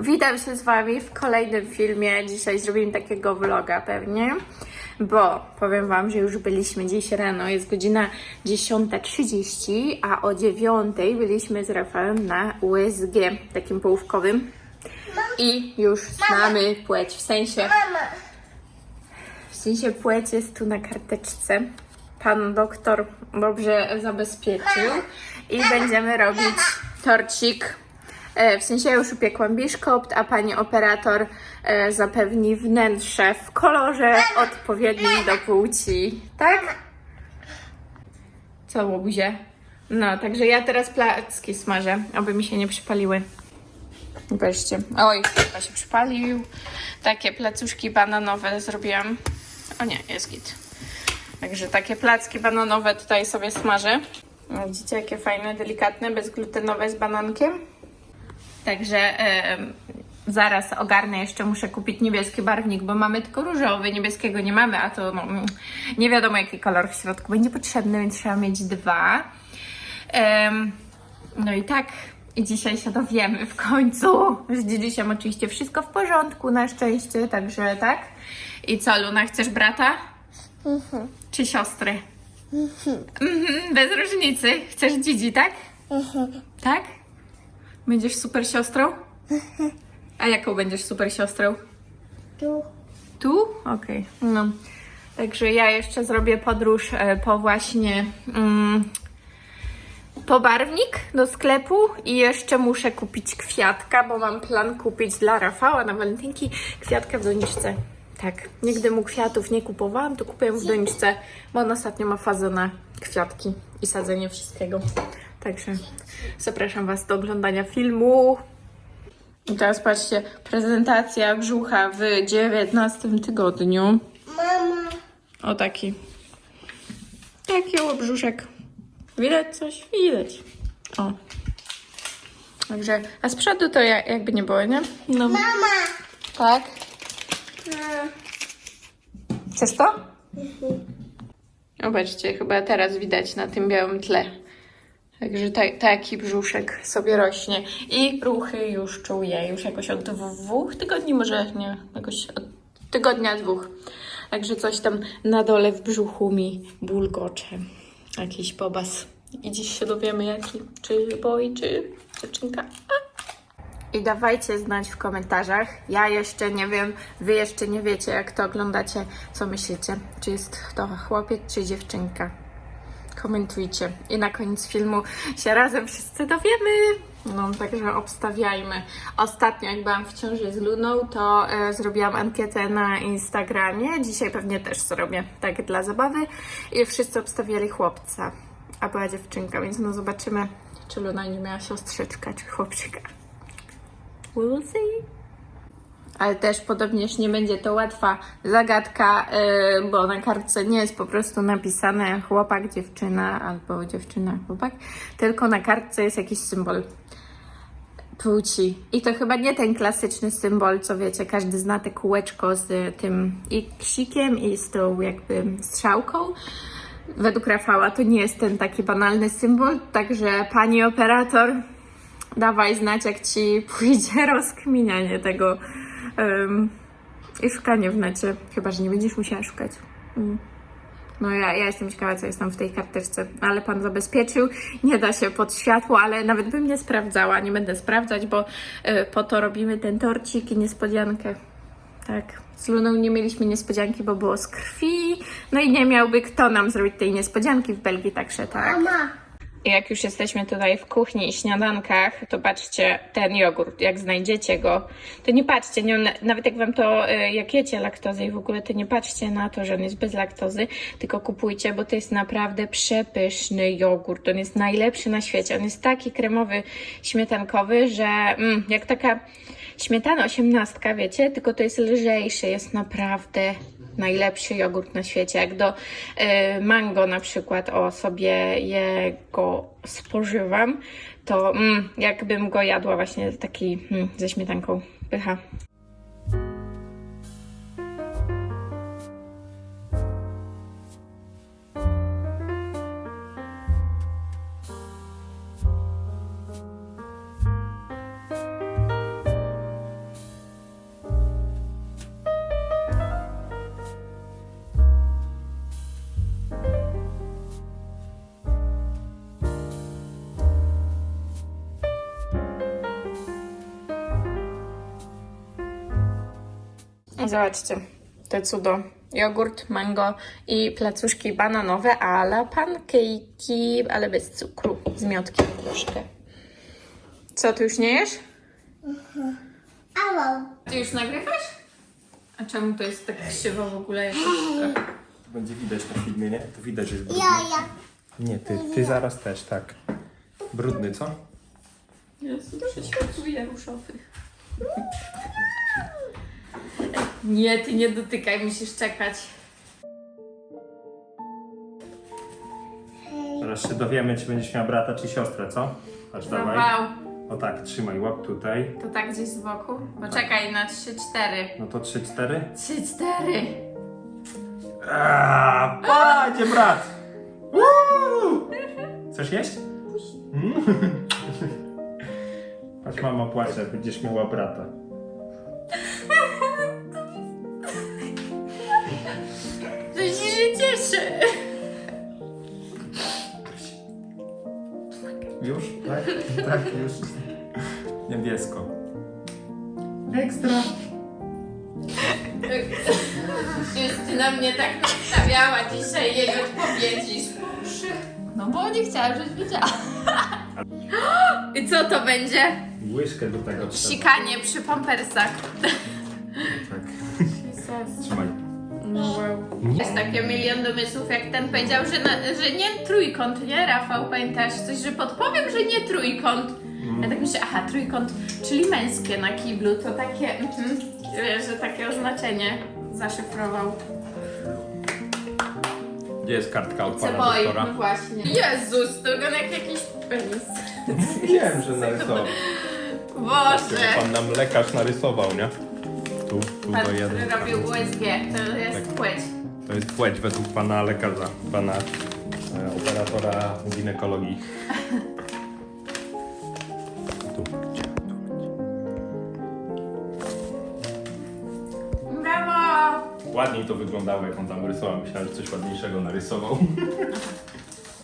Witam się z Wami w kolejnym filmie. Dzisiaj zrobimy takiego vloga pewnie, bo powiem Wam, że już byliśmy dziś rano, jest godzina 10.30, a o 9.00 byliśmy z Rafałem na USG, takim połówkowym i już znamy płeć, w sensie, w sensie płeć jest tu na karteczce. Pan doktor dobrze zabezpieczył i będziemy robić torcik. E, W sensie ja już upiekłam biszkopt, a pani operator e, zapewni wnętrze w kolorze odpowiednim do płci. Tak? Co, łobuzie? No, także ja teraz placki smażę, aby mi się nie przypaliły. Weźcie. Oj, chyba się przypalił. Takie placuszki bananowe zrobiłam. O nie, jest git. Także takie placki bananowe tutaj sobie smażę. Widzicie, jakie fajne, delikatne, bezglutenowe z banankiem. Także zaraz ogarnę, jeszcze muszę kupić niebieski barwnik, bo mamy tylko różowy, niebieskiego nie mamy, a to no, nie wiadomo jaki kolor w środku będzie potrzebny, więc trzeba mieć dwa. No i tak, i dzisiaj się dowiemy w końcu. Z Dzidusiem oczywiście wszystko w porządku, na szczęście, także tak. I co, Luna, chcesz brata? Czy siostry? Mhm, bez różnicy. Chcesz Dzidzi, tak? Tak? Będziesz super siostrą? A jaką będziesz super siostrą? tu. Tu? Okej. No. Także ja jeszcze zrobię podróż e, po właśnie mm, po barwnik do sklepu i jeszcze muszę kupić kwiatka, bo mam plan kupić dla Rafała na walentynki kwiatka w doniczce. Tak, nigdy mu kwiatów nie kupowałam, to kupię w doniczce, bo on ostatnio ma fazę na kwiatki i sadzenie wszystkiego. Także zapraszam Was do oglądania filmu. I teraz patrzcie, prezentacja brzucha w 19 tygodniu. Mama, O taki. Taki łobrzuszek. Widać coś? Widać. O. Także, a z przodu to ja, jakby nie było, nie? No. mama. Tak. Chcesz to? Zobaczcie, chyba teraz widać na tym białym tle. Także ta, taki brzuszek sobie rośnie. I ruchy już czuję. Już jakoś od dwóch tygodni, może nie, jakoś od tygodnia dwóch. Także coś tam na dole w brzuchu mi bulgocze. Jakiś pobas. I dziś się dowiemy jaki. Czy boi, czy dziewczynka. I dawajcie znać w komentarzach. Ja jeszcze nie wiem, wy jeszcze nie wiecie, jak to oglądacie, co myślicie. Czy jest to chłopiec, czy dziewczynka. Komentujcie. I na koniec filmu się razem wszyscy dowiemy. No, także obstawiajmy. Ostatnio, jak byłam w ciąży z Luną, to e, zrobiłam ankietę na Instagramie. Dzisiaj pewnie też zrobię, tak dla zabawy. I wszyscy obstawiali chłopca, a była dziewczynka, więc no zobaczymy, czy Luna nie miała siostrzyczka, czy chłopczyka. We'll see. Ale też podobnież nie będzie to łatwa zagadka, yy, bo na kartce nie jest po prostu napisane chłopak, dziewczyna albo dziewczyna, chłopak, tylko na kartce jest jakiś symbol płci. I to chyba nie ten klasyczny symbol, co wiecie, każdy zna te kółeczko z tym i ksikiem i z tą jakby strzałką. Według Rafała to nie jest ten taki banalny symbol, także pani operator, dawaj znać, jak ci pójdzie rozkminianie tego i szukanie w necie. Chyba, że nie będziesz musiała szukać. Mm. No ja, ja jestem ciekawa, co jest tam w tej karteczce, ale pan zabezpieczył. Nie da się pod światło, ale nawet bym nie sprawdzała. Nie będę sprawdzać, bo y, po to robimy ten torcik i niespodziankę. Tak. Z Luną nie mieliśmy niespodzianki, bo było z krwi. No i nie miałby kto nam zrobić tej niespodzianki w Belgii, także tak. Mama. Jak już jesteśmy tutaj w kuchni i śniadankach, to patrzcie, ten jogurt, jak znajdziecie go, to nie patrzcie, nie, nawet jak wam to, y, jak jecie laktozę i w ogóle, to nie patrzcie na to, że on jest bez laktozy, tylko kupujcie, bo to jest naprawdę przepyszny jogurt. On jest najlepszy na świecie. On jest taki kremowy, śmietankowy, że mm, jak taka śmietana osiemnastka, wiecie, tylko to jest lżejszy, jest naprawdę najlepszy jogurt na świecie. Jak do y, mango na przykład, o sobie jego spożywam, to mm, jakbym go jadła właśnie taki mm, ze śmietanką. Pycha. Zobaczcie, te cudo. Jogurt, mango i placuszki bananowe, ale pankejki, ale bez cukru, z miodkiem troszkę. Co, ty już nie jesz? Alo. Ty już nagrywasz? A czemu to jest tak krzywo w ogóle? Jakoś? To będzie widać na filmie, nie? To widać, że jest brudny. Ja, ja. Nie, ty, ty zaraz też, tak. Brudny, co? Jezu, prześwietluję ruszowy. Nie, ty nie dotykaj, musisz czekać. Zaraz się dowiemy, czy będziesz miała brata, czy siostrę, co? Aż dawaj. Zawał. O tak, trzymaj, łap tutaj. To tak gdzieś z boku? Bo czekaj na 3-4. No to 3-4. 3-4. Aaaa, Padzie, brat! Woo! Chcesz jeść? Mm? Patrz, mama płacze, będziesz miała brata. Tak? Tak, już. Niebiesko. Ekstra. Justyna mnie tak nastawiała dzisiaj jej odpowiedzi. No bo nie chciała, żebyś wiedziała. I co to będzie? Łyżkę do tego trzeba. Sikanie przy pampersach. Jest takie milion domysłów, jak ten powiedział, że, na, że nie trójkąt, nie Rafał? Pamiętasz coś, że podpowiem, że nie trójkąt. Ja tak myślę, aha, trójkąt, czyli męskie na kiblu, to takie, mhm, wiesz, że takie oznaczenie zaszyfrował. Gdzie jest kartka od pana Ceboi, no doktora? właśnie. Jezus, to wygląda jak jakiś penis. Wiem, że narysował. Boże. Pan nam lekarz narysował, nie? Tu, tu Pan, który jeden. robił USG, to jest Tak. płeć. To jest płeć według pana lekarza, pana e, operatora ginekologii. Tu. Brawo! Ładniej to wyglądało, jak on tam rysował. Myślałem, że coś ładniejszego narysował.